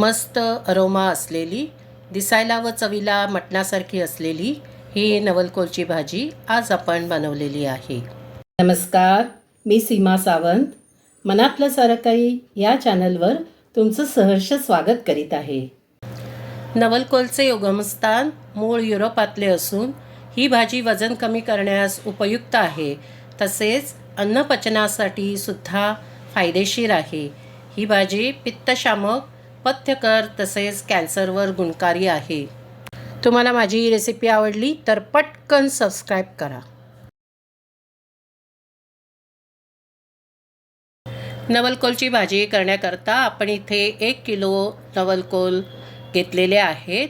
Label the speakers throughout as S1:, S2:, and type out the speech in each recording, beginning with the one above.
S1: मस्त अरोमा असलेली दिसायला व चवीला मटणासारखी असलेली ही नवलकोलची भाजी आज आपण बनवलेली आहे.
S2: नमस्कार मी सीमा सावंत. मनातलं सारं काही या चॅनलवर तुमचं सहर्ष स्वागत करीत आहे.
S1: नवलकोलचे उगमस्थान मूळ युरोपातले असून ही भाजी वजन कमी करण्यास उपयुक्त आहे. तसेच अन्नपचनासाठी सुद्धा फायदेशीर आहे. ही भाजी पित्तशामक पथ्यकर तसेच कॅन्सरवर गुणकारी आहे. तुम्हाला माझी ही रेसिपी आवडली तर पटकन सबस्क्राईब करा. नवलकोलची भाजी करण्याकरता आपण इथे एक किलो नवलकोल घेतलेले आहेत.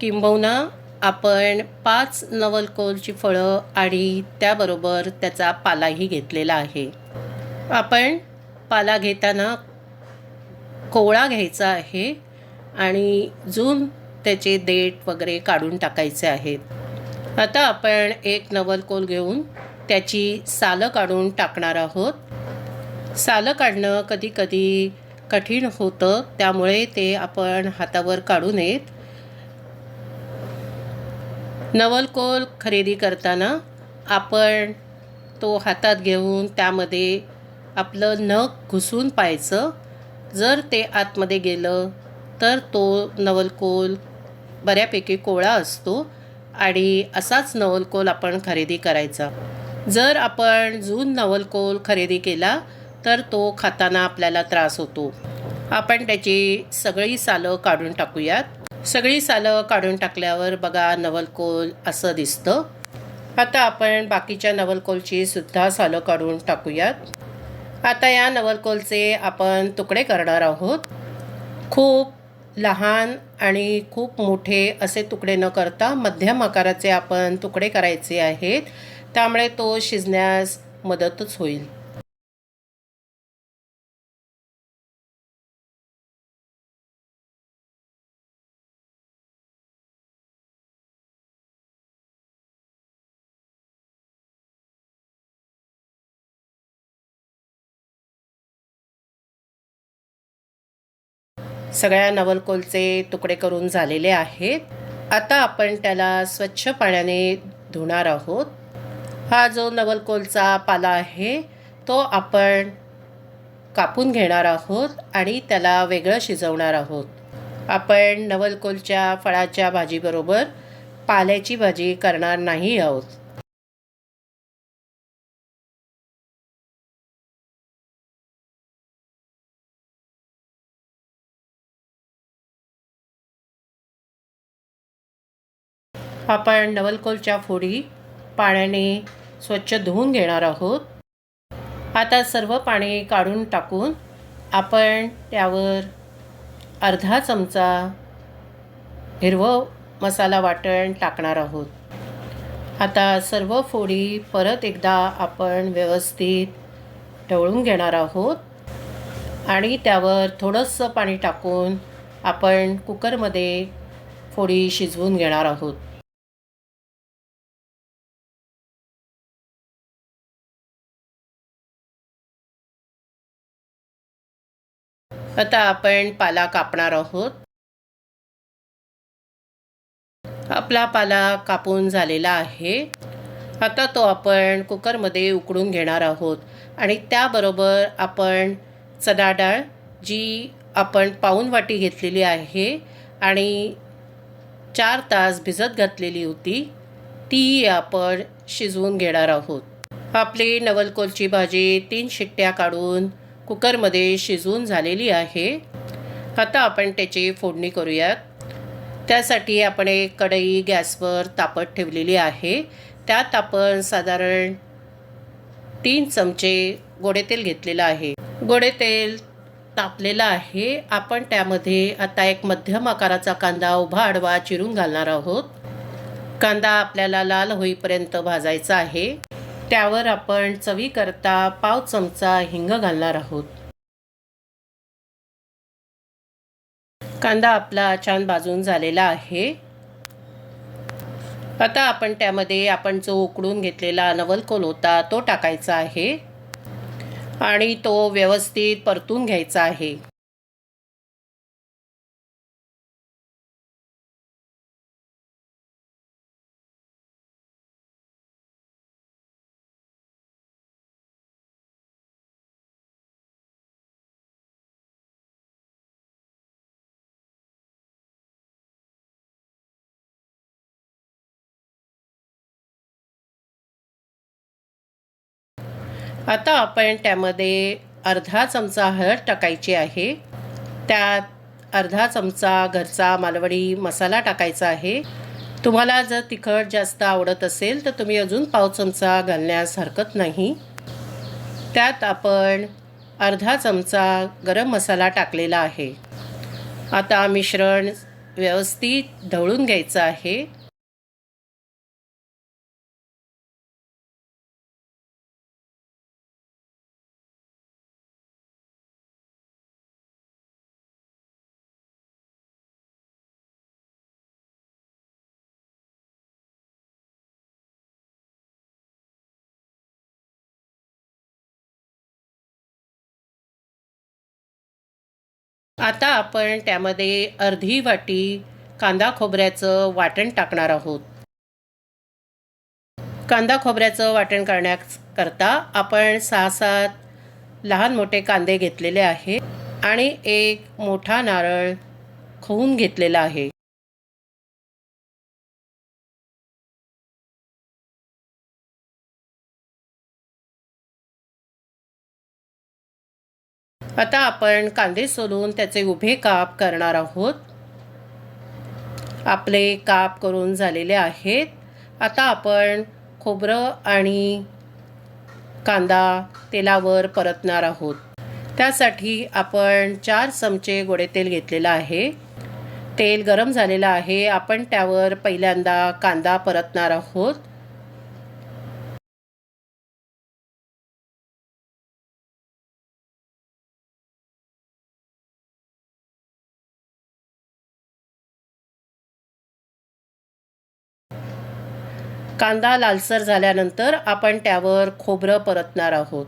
S1: किंबहुना आपण पाच नवलकोलची फळं आणि त्याबरोबर त्याचा पालाही घेतलेला आहे. आपण पाला घेताना कोवळा घ्यायचा आहे आणि जून त्याचे देठ वगैरे काढून टाकायचे आहेत. आता आपण एक नवलकोल घेऊन त्याची सालं काढून टाकणार आहोत. सालं काढणं कधी कधी कठीण होतं त्यामुळे ते आपण हातावर काढू नयेत. नवलकोल खरेदी करताना आपण तो हातात घेऊन त्यामध्ये आपलं नख घुसून पाहायचं. जर ते आतमध्ये गेलं तर तो नवलकोल बऱ्यापैकी कोवळा असतो आणि असाच नवलकोल आपण खरेदी करायचा. जर आपण जून नवलकोल खरेदी केला तर तो खाताना आपल्याला त्रास होतो. आपण त्याची सगळी सालं काढून टाकूयात. सगळी सालं काढून टाकल्यावर बघा नवलकोल असं दिसतं. आता आपण बाकीच्या नवलकोलची सुद्धा सालं काढून टाकूयात. आता या नवलकोलचे आपण तुकडे करणार आहोत. खूप लहान आणि खूप मोठे असे तुकडे न करता मध्यम आकाराचे आपण तुकडे करायचे आहेत. त्यामुळे तो शिजण्यास मदतच होईल. सगळ्या नवलकोलचे तुकडे करून झालेले आहेत. आता आपण त्याला स्वच्छ पाण्याने धुणार आहोत. हा जो नवलकोलचा पाला आहे तो आपण कापून घेणार आहोत आणि त्याला वेगळं शिजवणार आहोत. आपण नवलकोलच्या फळाच्या भाजीबरोबर पाल्याची भाजी करणार नाही आहोत. आपण डबलकोलच्या फोडी पाण्याने स्वच्छ धुवून घेणार आहोत. आता सर्व पाणी काढून टाकून आपण त्यावर अर्धा चमचा हिरवं मसाला वाटण टाकणार आहोत. आता सर्व फोडी परत एकदा आपण व्यवस्थित ढवळून घेणार आहोत आणि त्यावर थोडंसं पाणी टाकून आपण कुकरमध्ये फोडी शिजवून घेणार आहोत. आता आपण पाला कापणार आहोत. आपला पाला कापून झालेला आहे. आता तो आपण कुकरमध्ये उकडून घेणार आहोत. आणि त्याबरोबर आपण चना डाळ जी आपण पाऊन वाटी घेतलेली आहे आणि चार तास भिजत घातलेली होती ती आपण शिजवून घेणार आहोत. आपली नवलकोलची भाजी तीन शिट्ट्या काढून कुकरमध्ये शिजवून झालेली आहे. आता आपण त्याची फोडणी करूयात. त्यासाठी आपण एक कढई गॅसवर तापत ठेवलेली आहे. त्यात आपण साधारण तीन चमचे गोडे तेल घेतलेलं आहे. गोडे तेल तापलेलं आहे. आपण त्यामध्ये आता एक मध्यम आकाराचा कांदा उभा आडवा चिरून घालणार आहोत. कांदा आपल्याला लाल होईपर्यंत भाजायचा आहे. त्यावर आपण चवीकरता पाव चमचा हिंग घालणार आहोत. कांदा आपला छान भाजून झालेला आहे. आता आपण त्यामध्ये आपण जो उकडून घेतलेला नवलकोल होता तो टाकायचा आहे. आणि तो व्यवस्थित परतून घ्यायचा आहे. आता आपण त्यामध्ये अर्धा चमचा हळद टाकायची आहे. त्यात अर्धा चमचा घरचा मालवणी मसाला टाकायचा आहे. तुम्हाला जर तिखट जास्त आवडत असेल तर तुम्ही अजून पाव चमचा घालण्यास हरकत नाही. त्यात आपण अर्धा चमचा गरम मसाला टाकलेला आहे. आता मिश्रण व्यवस्थित ढवळून घ्यायचं आहे. आता आपण त्यामध्ये अर्धी वाटी कांदा खोबऱ्याचं वाटण टाकणार आहोत. कांदा खोबऱ्याचं वाटण करण्याकरता आपण सहा सात लहान मोठे कांदे घेतलेले आहे आणि एक मोठा नारळ खवून घेतलेला आहे. आता आपण कांदे सोलून त्याचे उभे काप करणार आहोत. आपले काप करून झालेले आहेत. आता आपण खोबरं आणि कांदा तेलावर परतणार आहोत. त्यासाठी आपण चार चमचे गोडे तेल घेतलेलं आहे. तेल गरम झालेलं आहे. आपण त्यावर पहिल्यांदा कांदा परतणार आहोत. कांदा लालसर झाल्यानंतर आपण त्यावर खोबरं परतणार आहोत.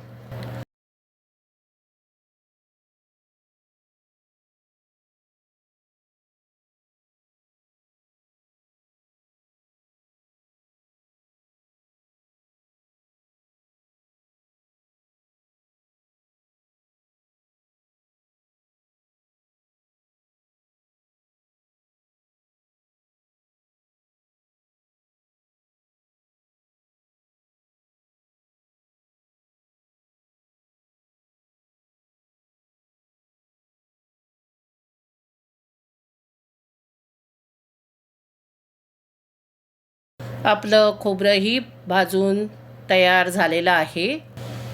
S1: आपलं खोबरंही भाजून तयार झालेलं आहे.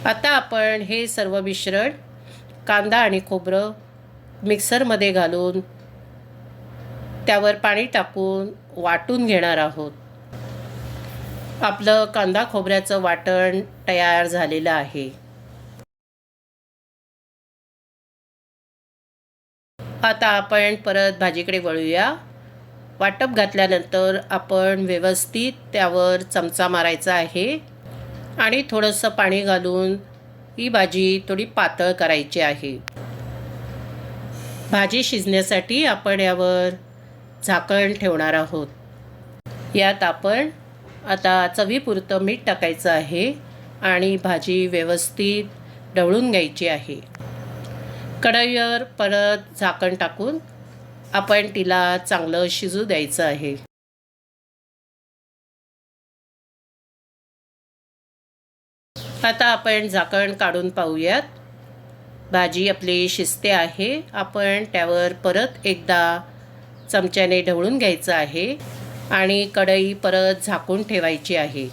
S1: आता आपण हे सर्व मिश्रण कांदा आणि खोबरं मिक्सरमध्ये घालून त्यावर पाणी टाकून वाटून घेणार आहोत. आपलं कांदा खोबऱ्याचं वाटण तयार झालेलं आहे. आता आपण परत भाजीकडे वळूया. वाटप घातल्यानंतर आपण व्यवस्थित त्यावर चमचा मारायचा आहे. आणि थोडंसं पाणी घालून ही भाजी थोडी पातळ करायची आहे. भाजी शिजण्यासाठी आपण यावर झाकण ठेवणार आहोत. यात आपण आता चवीपुरतं मीठ टाकायचं आहे आणि भाजी व्यवस्थित ढवळून घ्यायची आहे. कढईवर परत झाकण टाकून आपण तिला चांगलं शिजू द्यायचं आहे. आता आपण झाकण काढून पाहूयात. भाजी आपली शिजते आहे. आपण त्यावर परत एकदा चमच्याने ढवळून घ्यायचं आहे आणि कढई परत झाकून ठेवायची आहे.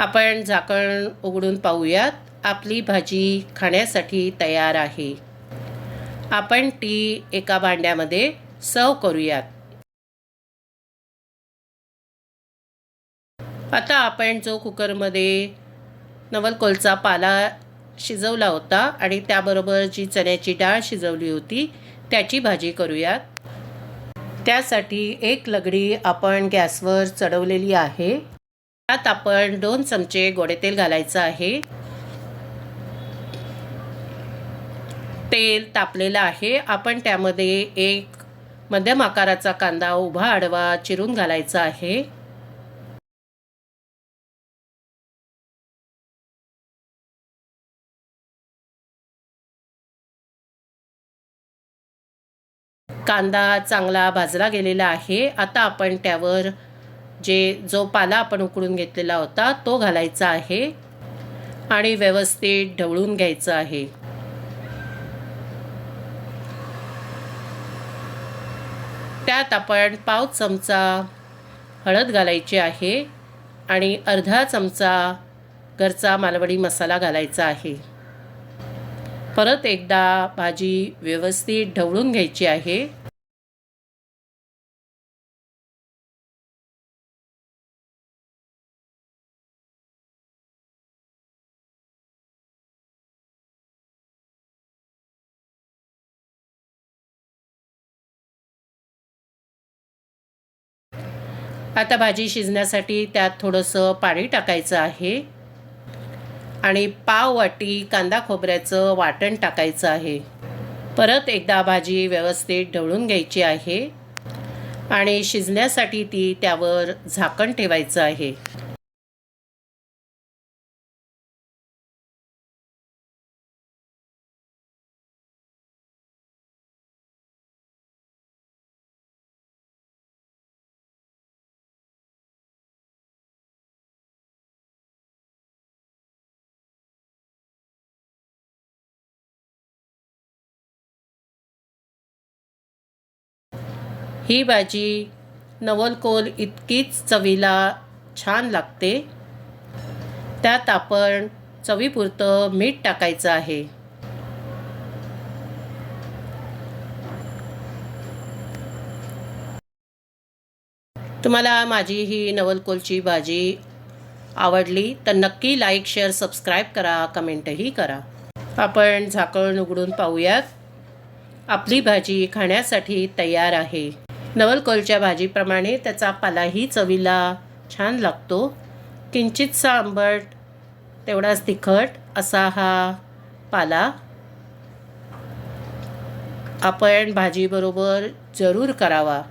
S1: आपण झाकण उघडून पाहूयात. आपली भाजी खाण्यासाठी तयार आहे. आपण ती एका भांड्यामध्ये सर्व करूयात. आता आपण जो कुकरमध्ये नवलकोलचा पाला शिजवला होता आणि त्याबरोबर जी चण्याची डाळ शिजवली होती त्याची भाजी करूयात. त्यासाठी एक लगडी आपण गॅसवर चढवलेली आहे. त्यात आपण दोन चमचे गोडे तेल घालायचं आहे. तेल तापलेलं आहे. आपण त्यामध्ये एक मध्यम आकाराचा कांदा उभा आडवा चिरून घालायचा आहे. कांदा चांगला भाजला गेलेला आहे. आता आपण त्यावर जे जो पाला आपण उकळून घेतलेला होता तो घालायचा आहे आणि व्यवस्थित ढवळून घ्यायचं आहे. त्यात आपण पाव चमचा हळद घालायची आहे आणि अर्धा चमचा घरचा मालवणी मसाला घालायचा आहे. परत एकदा भाजी व्यवस्थित ढवळून घ्यायची आहे. आता भाजी शिजण्यासाठी त्यात थोडंसं पाणी टाकायचं आहे. आणि पाव वाटी कांदा खोबऱ्याचं वाटण टाकायचं आहे. परत एकदा भाजी व्यवस्थित ढवळून घ्यायची आहे. आणि शिजण्यासाठी ती त्यावर झाकण ठेवायचं आहे. ही भाजी नवलकोल इतकीच चवीला छान लागते. त्यात आपण चवीपुरतं मीठ टाकायचं आहे. तुम्हाला माझी ही नवलकोलची भाजी आवडली तर नक्की लाईक शेअर सबस्क्राईब करा कमेंटही करा. आपण झाकण उघडून पाहूयात. आपली भाजी खाण्यासाठी तयार आहे. नवलकोलच्या भाजीप्रमाणे त्याचा पालाही चवीला छान लागतो. किंचितसा आंबट तेवढाच तिखट असा हा पाला. आपण भाजीबरोबर जरूर करावा.